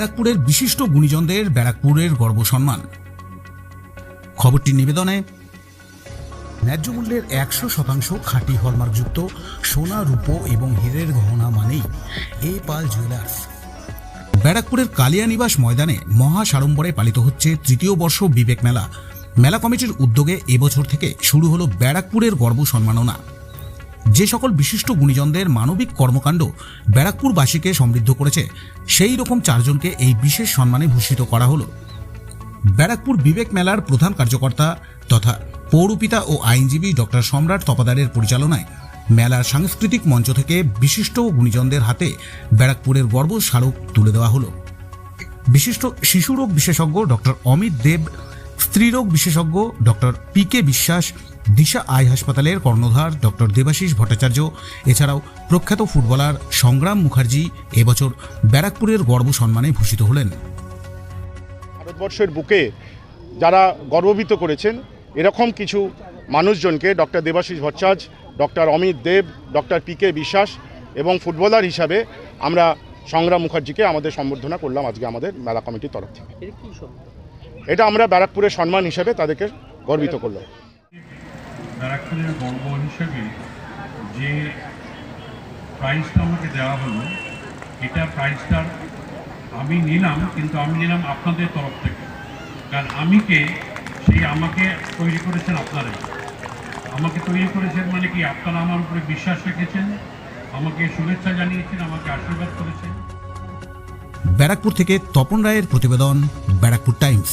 ব্যারাকপুরের বিশিষ্ট গুণীজনদের ব্যারাকপুরের গর্ব সম্মান খবরটির নিবেদনে ন্যায্য মূল্যের একশো শতাংশ খাঁটি হলমার্কযুক্ত সোনা, রূপো এবং হীরের গহনা মানেই এ পাল জুয়েলার্স ব্যারাকপুরের কালিয়ানিবাস ময়দানে মহা সাড়ম্বরে পালিত হচ্ছে তৃতীয় বর্ষ বিবেক মেলা। মেলা কমিটির উদ্যোগে এবছর থেকে শুরু হলো ব্যারাকপুরের গর্ব সম্মাননা। যে সকল বিশিষ্ট গুণীজনদের মানবিক কর্মকাণ্ড ব্যারাকপুরবাসীকে সমৃদ্ধ করেছে, সেই রকম চারজনকে এই বিশেষ সম্মানে ভূষিত করা হলো। ব্যারাকপুর বিবেক মেলার প্রধান কার্যকর্তা তথা পৌরপিতা ও আইনজীবী ডক্টর সম্রাট তপাদারের পরিচালনায় মেলার সাংস্কৃতিক মঞ্চ থেকে বিশিষ্ট গুণীজনদের হাতে ব্যারাকপুরের গর্ব স্মারক তুলে দেওয়া হলো। বিশিষ্ট শিশুরোগ বিশেষজ্ঞ ডক্টর অমিত দেব স্ত্রীরোগ বিশেষজ্ঞ ডক্টর পি কে বিশ্বাস দিশা আই হাসপাতালের কর্ণধার ডক্টর দেবাশিস ভট্টাচার্য এছাড়াও প্রখ্যাত ফুটবলার সংগ্রাম মুখার্জি এবছর ব্যারাকপুরের গর্ব সম্মানে ভূষিত হলেন। ভারতবর্ষের বুকে যারা গর্ববিত করেছেন এরকম কিছু মানুষজনকে doctor Debashis Bhattacharya doctor Amit Deb doctor P K Biswas এবং ফুটবলার হিসাবে আমরা সংগ্রাম মুখার্জিকে আমাদের সম্বর্ধনা করলাম আজকে আমাদের মেলা কমিটির তরফ থেকে। এটা কি সম্মান এটা আমরা ব্যারাকপুরের সম্মান হিসাবে তাদেরকে গর্বিত করলাম। ব্যারাকপুরের গর্ব হিসেবে যে প্রাইজটা আমাকে দেওয়া হলো, এটা প্রাইজটার আমি নিলাম, কিন্তু আমি নিলাম আপনাদের তরফ থেকে। কারণ আমি কে সেই আমাকে তৈরি করেছেন আপনারা আমাকে তৈরি করেছেন মানে কি, আপনারা আমার উপরে বিশ্বাস রেখেছেন, আমাকে শুভেচ্ছা জানিয়েছেন, আমাকে আশীর্বাদ করেছেন। ব্যারাকপুর থেকে তপন রায়ের প্রতিবেদন ব্যারাকপুর টাইমস।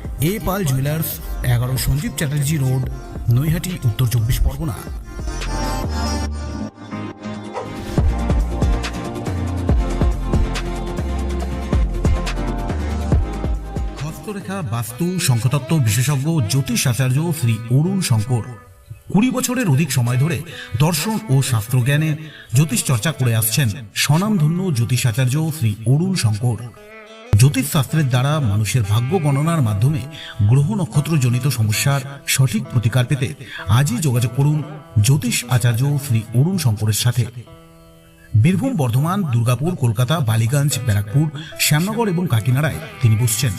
এ পাল জুয়েলার্স, এগারো সঞ্জীব চ্যাটার্জি রোড, নৈহাটি, উত্তর চব্বিশ পরগনা। হস্তরেখা, বাস্তু, শঙ্খতত্ত্ব বিশেষজ্ঞ, জ্যোতিষ আচার্য শ্রী অরুণ শঙ্কর। কুড়ি বছরের অধিক সময় ধরে দর্শন ও শাস্ত্রজ্ঞানে জ্যোতিষ চর্চা করে আসছেন স্বনামধন্য জ্যোতিষ আচার্য শ্রী অরুণ শঙ্কর। জ্যোতিষ শাস্ত্রের দ্বারা মানুষের ভাগ্য গণনার মাধ্যমে গ্রহ নক্ষত্রজনিত সমস্যার সঠিক প্রতিকার পেতে আজই যোগাযোগ করুন জ্যোতিষ আচার্য শ্রী অরুণ শঙ্করের সাথে। বীরভূম বর্ধমান, দুর্গাপুর, কলকাতা, বালিগঞ্জ, ব্যারাকপুর, শ্যামনগর এবং কাকিনাড়ায় তিনি বসছেন।